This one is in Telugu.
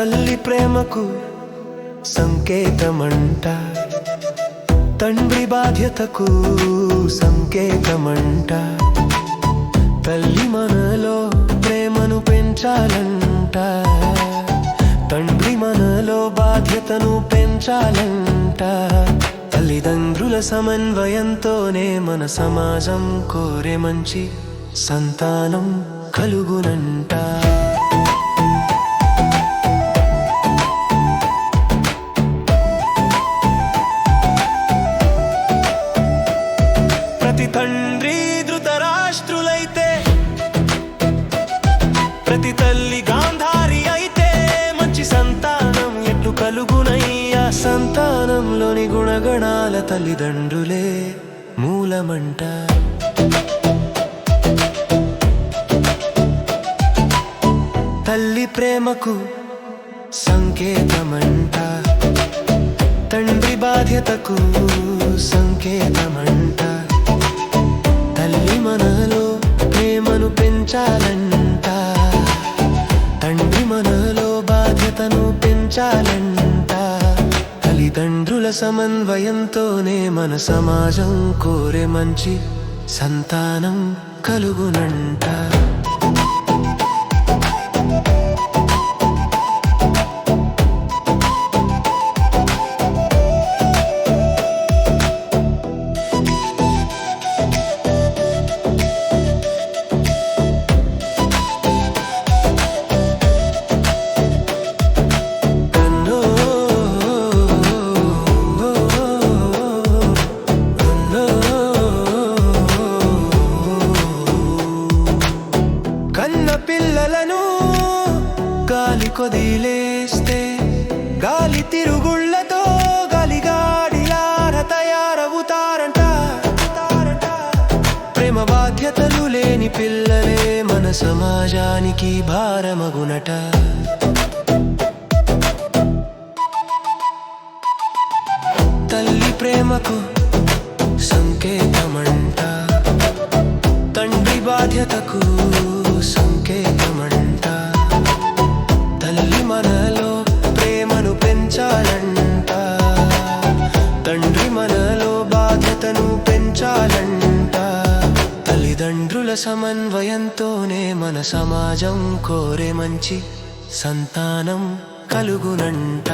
తల్లి ప్రేమకు సంకేతమంట. తండ్రి బాధ్యతకు సంకేతమంట. తల్లి మనలో ప్రేమను పెంచాలంట. తండ్రి మనలో బాధ్యతను పెంచాలంట. తల్లిదండ్రుల సమన్వయంతోనే మన సమాజం కోరే మంచి సంతానం కలుగునంట. ప్రతి తల్లి గాంధారి అయితే మంచి సంతానం. ఎట్లు కలుగునయ్యా సంతానంలోని గుణగణాల తల్లిదండ్రులే మూలమంట. తల్లి ప్రేమకు సంకేతమంట. తండ్రి బాధ్యతకు సంకేతమంట. తల్లి మనలో ప్రేమను పెంచాలి. పెంచాలంట తల్లిదండ్రుల సమన్వయంతోనే మన సమాజం కోరే మంచి సంతానం కలుగునంట. పిల్లలను గాలి కొదిలేస్తే గాలి తిరుగుళ్ళతో గాలిగాడిలార తయారవుతారంట. ప్రేమ బాధ్యతలు లేని పిల్లలే మన సమాజానికి భారమగునట. తల్లి ప్రేమకు సంకేతమంట. తండ్రి బాధ్యతకు తల్లిదండ్రుల సమన్వయంతోనే మన సమాజం కోరే మంచి సంతానం కలుగునంట.